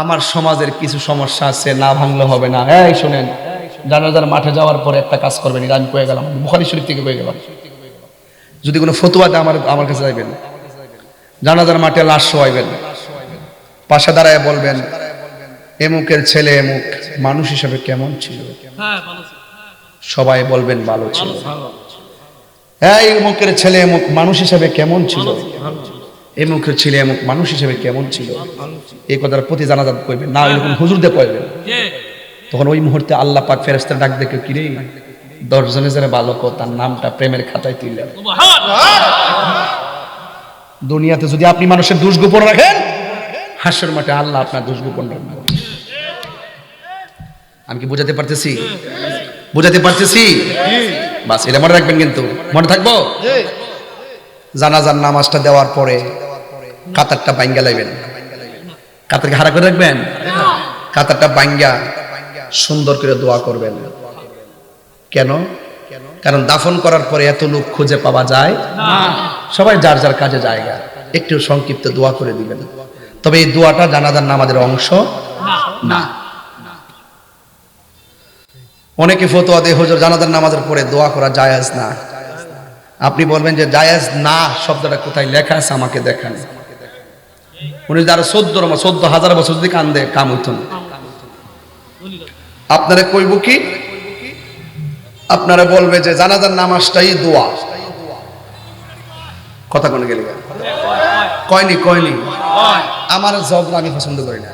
আমার সমাজের কিছু সমস্যা আছে না ভাঙলে হবে না। এই শোনেন জানাজার মাঠে যাওয়ার পরে একটা কাজ করবেন এটা আমি কয়ে গেলাম বুখারি শরীফ থেকে কয়ে গেলাম। যদি কোনো ফতুয়াতে আমার আমার কাছে যাইবেন। জানাজার মাঠে লাশ শোয়াইবেন। পাশে দাঁড়ায় বলবেন এমুকের ছেলে এমুক মানুষ হিসেবে কেমন ছিল? হ্যাঁ সবাই বলবেন ভালো ছিল। হ্যাঁ এমুকের ছেলে এমুক মানুষ হিসেবে কেমন ছিল। এমুকের ছেলে এমুক মানুষ হিসেবে কেমন ছিল? এই কথার প্রতি জানাজাত করবেন না এরকম হুজুর দিয়ে কইবেন তখন ওই মুহূর্তে আল্লাহ পাক ফেরেস্তার ডাক দেখে কিরে? দশজনে যারা বালক তার নামটা প্রেমের খাতায় তুললেন দুনিয়াতে যদি আপনি মানুষের দোষ গোপন রাখেন হাস্যের মাঠে আল্লাহ আপনার দোষ গোপন রাখবেন আমি কি বোঝাতে পারতেছি? বোঝাতে পারতেছি? বাস, এটা মনে রাখবেন কিন্তু। মনে থাকব? জানাজার নামাজটা দেওয়ার পরে কাতারটা বাইঙ্গা লাইবেন। কাতারকে হারা করে রাখবেন? কাতারটা বাইঙ্গা সুন্দর করে দোয়া করবেন। কেন? কারণ দাফন করার পরে এত লোক খুঁজে পাওয়া যায়। সবাই যার যার কাজে জায়গা। একটু সংক্ষিপ্ত দোয়া করে দিবেন। তবে এই দোয়াটা জানাজার নামাজের অংশ না। অনেকে ফতোয়া দিয়ে হুজুর জানাজার নামাজের পরে দোয়া করা জায়েজ না। আপনি বলবেন যে জায়েজ না শব্দটা কোথায় লেখা আছে আমাকে দেখান। উনি যারা চোদ্দ চোদ্দ হাজার বছর যদি কান্দে, কাম হইত না। আপনারা কইব কি? আপনারা বলবে যে জানাজার নামাজটাই দোয়া। কথা কোনে গেলে কয়নি কয়নি? আমার জব আমি পছন্দ করি না।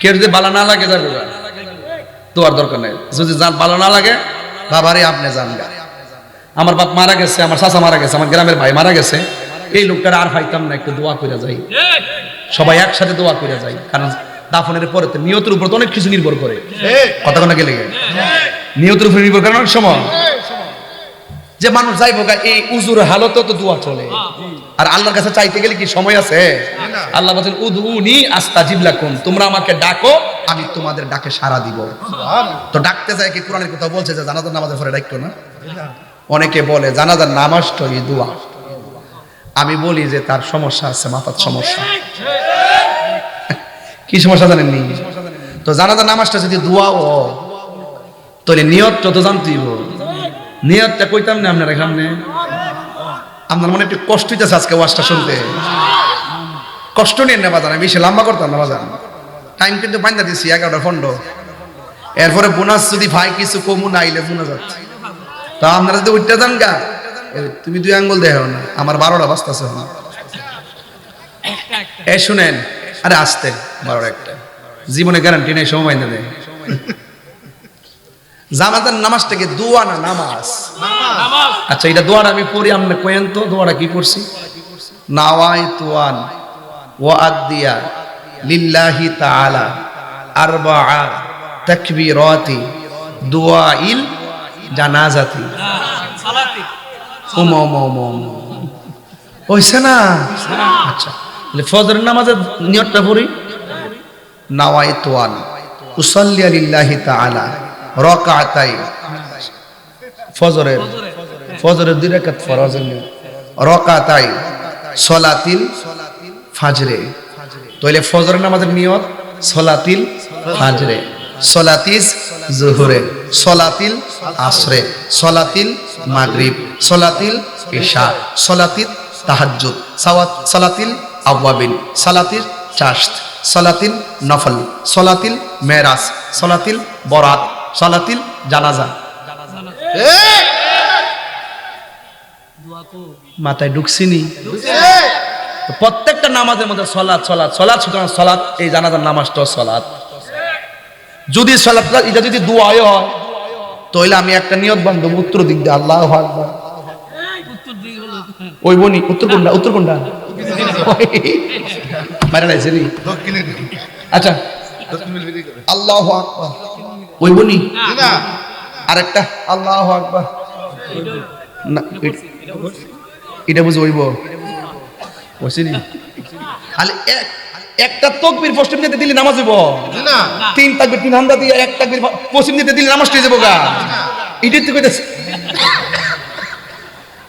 কেউ যদি বালা না লাগে, যাবে দোয়ার দরকার নেই। যদি ভালো না লাগে, বাবারে আপনি যান আমার বাপ মারা গেছে, আমার চাচা মারা গেছে, আমার গ্রামের ভাই মারা গেছে। এই লোকটার আর পাইতাম না একটু দোয়া করে যাই। সবাই একসাথে দোয়া করে যায় কারণ দাফনের পরে তো নিয়তের উপর তো অনেক কিছু নির্ভর করে। কথা কোনো গেলে নিয়তের উপর নির্ভর করে অনেক সময়। যে মানুষ যাইব গা, এই উজুর হালত তো দোয়া চলে। আর আল্লাহর কাছে চাইতে গেলে কি সময় আছে? আল্লাহ বলছেন উদউনি আস্তাজিব লাকুম তোমরা আমাকে ডাকো আমি তোমাদের ডাকে সাড়া দিব। তো ডাকতে যায় কি কোরআনের কথা বলছে যে জানাজার নামাজের পরে ডাকতো না? অনেকে বলে জানাজার নামাজটা এই দোয়া। আমি বলি যে তার সমস্যা আছে মাথার সমস্যা। কি সমস্যা জানেন নি তো জানাজার নামাজটা যদি দোয়া ও তাহলে নিয়তটা তো জানতেই হবে। নিয়তটা কইতাম না আপনার এখানে আপনার মনে একটু কষ্ট হইতেছে আজকে ওয়াজটা শুনতে। কষ্ট নিয়ে নেওয়া জানা বেশি লম্বা করতাম না বাজান। টাইম কিন্তু বান্ধা দিছি এগারোটা ফন্ড এরপরে বোনাস যদি ভাই কিছু কমু না আইলে বোনাস যাচ্ছে তো আপনারা যদি উঠতে যান গা তুমি দুই আঙ্গুল দেখো না, আমার বারোটা বাজতেছে না এ শুনেন, আরে আসতে, বারোটা একটা। জীবনে গ্যারান্টি নেই, সময় না দেয়। জামাতের নামাজটাকে দোয়া না নামাজ? আচ্ছা এটা দোয়াটা আমি পড়ি, আপনি কোয়েন তো, দোয়াটা কি করছি? নাওয়াই তুয়ান ও আদিয়া লিল্লাহি তাআলা আরবাআ তাকবীরাতি দুআইল জানাজাতি। সালাতি ওম ওম ওম ওম হইছে না? আচ্ছা ফজরের নামাজের নিয়তটা পড়ি। নাওয়াই তুয়ান উসাল্লি লিল্লাহি তাআলা রাকাতাই ফজরের ফজরের দুই রাকাত ফরজের নিয়ত রাকাতাই সলাতিল ফাজরে। তাইলে ফজরের নামাজের নিয়ত সলাতিল ফাজরে। সলাতিস জোহরে সলাতিল আসরে। সলাতিল মাগরিব, সলাতিল ইশা সলাতিল তাহাজ্জুদ, সাওয়াত, সলাতিল আওয়াবিন সালাতিল চাশত সলাতিল নফল, সলাতিল মেরাজ, সলাতিল বরাত, সলাতিল জানাজা। মাথায় ঢুকছিনি? প্রত্যেকটা নামাজের মধ্যে সলাৎ সলাৎ সলাৎ, সুতরাং সলাৎ, এই জানাজার নামাজটাও সলাৎ। যদি সলাৎ এটা যদি দোয়ায় হয় তাহলে আমি একটা নিয়ত বান্ধব, উত্তর দিক দিয়ে, আল্লাহ ওই বনি, উত্তর কোনটা, উত্তর আচ্ছা আল্লাহ ওই বনি? আল্লাহ এটা বুঝে ওইব। খালি এক একটা তকবির পশ্চিম দিতে দিলে নামাজ হইব। তিন তাকবির তিন হান্দা দিয়ে এক তাকবির পশ্চিম দিতে দিলে নামাজ হয়ে যাব গা। এটাই তো কইতেছে।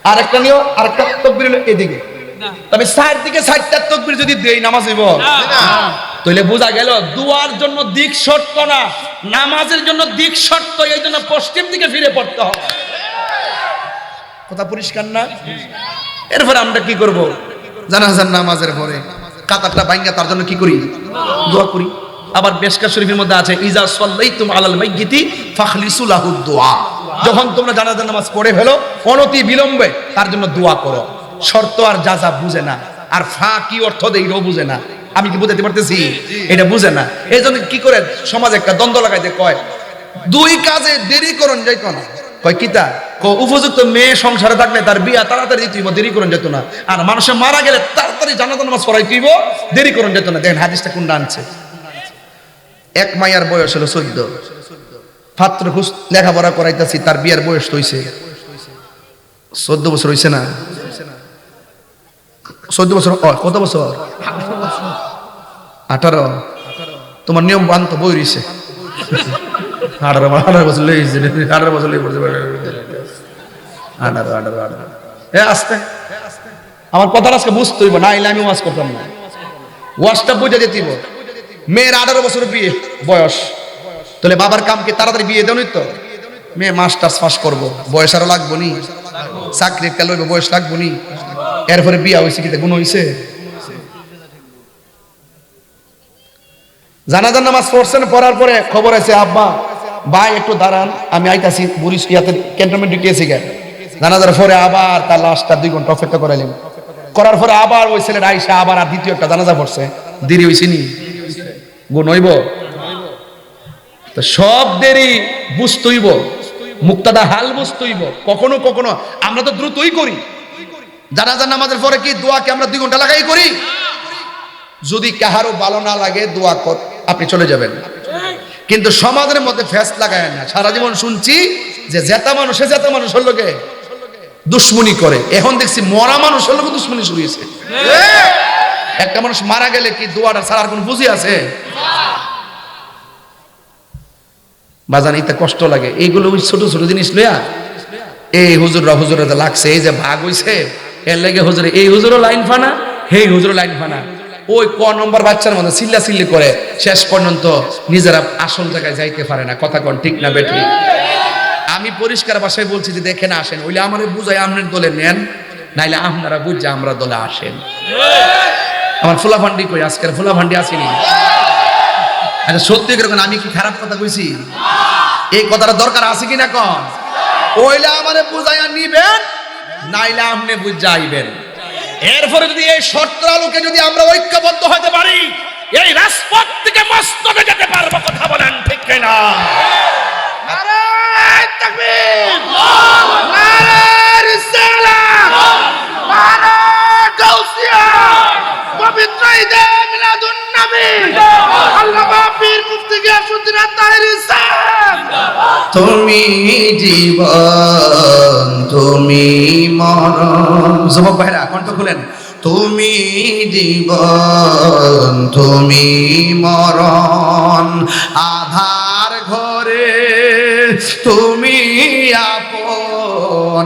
আর একটা নিও আর একটা তকবির হলো এদিকে। না। তবে সাইড দিকে সাইডটা তকবির যদি দেই নামাজ হইব। না। তাহলে বোঝা গেল দুয়ার জন্য দিক শর্ত না নামাজের জন্য দিক শর্ত এই জন্য পশ্চিম দিকে ফিরে পড়তে হবে। কথা পরিষ্কার না? এরপরে আমরা কি করব? জানাজার নামাজের পরে। কাতারটা ভাঙ্গা, তার জন্য কি করি? দোয়া করি। আবার বেশকা শরীফের মধ্যে আছে, ইজা সাল্লাইতুম আলাল মাইয়িতি ফাখলিসু লাহু দুআ যখন তোমরা জানাজার নামাজ পড়ে ফেলো, অনতি বিলম্বে তার জন্য দোয়া করো। শর্ত আর যাজা বুঝে না, আর ফা কি অর্থ দেয় এটাও বুঝে না। আমি কি বুঝাতে পারতেছি? এটা বুঝে না। এই জন্য কি করে সমাজ একটা দ্বন্দ্ব লাগাইতে কয়, দুই কাজে দেরি করন, যাইতো না। কয় কিতা ক উপযুক্ত মেয়ে সংসারে থাকলে তার বিয়া তাড়াতাড়ি দিতে দেরি করন যেত না। আর মানুষের মারা গেলে তাড়াতাড়ি জানাতো নামাজ পড়াই তুইব দেরি করন যেত না। দেখেন হাদিসটা কোনটা আনছে? এক মাইয়ার বয়স হলো চোদ্দ। ছাত্র খুশ লেখাপড়া করাইতাছি, তার বিয়ার বয়স হইছে। চোদ্দ বছর হইছে না? চোদ্দ বছর কত বছর? আঠারো। তোমার নিয়ম বান্ত বই রইছে। আঠারো আঠারো আঠারো পড়ছে আঠারো আঠারো আঠারো। আসতে। আমার কথাটা আজকে বুঝতে হইব, না এলে আমি ওয়াজ করতাম না। ওয়াজটা বুঝে যেতে হইব। মেয়ের আঠারো বছর বিয়ে, বয়স। তাহলে বাবার কামকে তাড়াতাড়ি বিয়ে দেওয়া তো? মেয়ে মাস্টার্স পাস করব, বয়স আরও লাগবো নি। চাকরি একটা লইব, বয়স লাগবো নি। এরপরে বিয়া হয়েছে কিতে গুণ হয়েছে জানাজার নামাজ পড়ছেন, পড়ার পরে খবর আছে, আব্বা ভাই, একটু দাঁড়ান, আমি আইতাছি বুড়িশ ইয়াতে ক্যান্টনমেন্ট গিয়েছি গে জানাজার পরে আবার তার লাশটা দুই ঘণ্টা অপেক্ষা করাইলেন করার পরে আবার ওই ছেলের আইসা আবার আর দ্বিতীয় একটা জানাজা পড়ছে। দেরি হয়েছে নি? গুণ হইব? তো সব দেরি বুঝতইব মুক্তাদা হাল বুঝতইব কখনো কখনো। আমরা তো দ্রুতই করি। জানাজার নামাজের পরে কি দোয়াকে আমরা দুই ঘণ্টা লাগাই করি? যদি কাহারও ভালো না লাগে দোয়া কর, আপনি চলে যাবেন। কিন্তু সমাজের মধ্যে ফ্যাস লাগায় না। সারা জীবন শুনছি যে জেতা মানুষ, সে জেতা মানুষের লোকে দুশ্মনী করে। এখন দেখছি মরা মানুষের লোকে দুশ্মনী শুরু হয়েছে। একটা মানুষ মারা গেলে কি দোয়াটা ছাড়ার কোন বুঝি আছে? বাজান, এতে কষ্ট লাগে। এইগুলো ওই ছোট ছোট জিনিস লইয়া, এই হুজুররা হুজুরা যে লাগছে, এই যে ভাগ হইছে, এর লেগে হুজুর, এই হুজুরও লাইন ফানা, হেই হুজুরও লাইন ফানা। ওই ক নম্বর বাচ্চার মধ্যে চিল্লা চিল্লি করে, শেষ পর্যন্ত নিজেরা আসল জায়গায় যাইতে পারে না। কথা কন ঠিক না বেঠি? আমি পরিষ্কার ভাষায় বলছি যে দেখে না আসেন, ওইলে আমার বুঝাই আপনার দলে নেন, নাইলে আপনারা বুঝছে আমরা দলে আসেন। আমার ফুলা ভান্ডি কই? আজকের ফুলা ভান্ডি আসেনি। আচ্ছা সত্যি করে আমি কি খারাপ কথা কইছি? এই কথাটা দরকার আছে কিনা কন? ওইলে আমারে বুঝাইয়া নিবেন, নাইলে আপনি বুঝাইবেন এরপরে যদি এই শর্তের আলোকে যদি আমরা ঐক্যবদ্ধ হতে পারি এই রাজপথ থেকে মস্তকে যেতে পারব কথা বলেন ঠিক কিনা নারায়ে তাকবীর! নারায়ে রিসালাত! নারায়ে গাউসিয়া! পবিত্র ঈদে মিলাদুন নবী! আল্লামা পীর মুফতি গিয়াসউদ্দিন আত-তাহেরি সাহেব! তুমি জীবন তুমি মরণ যুবক খুলেন তুমি জীবন তুমি মরণ আধার ঘরে তুমি আপন।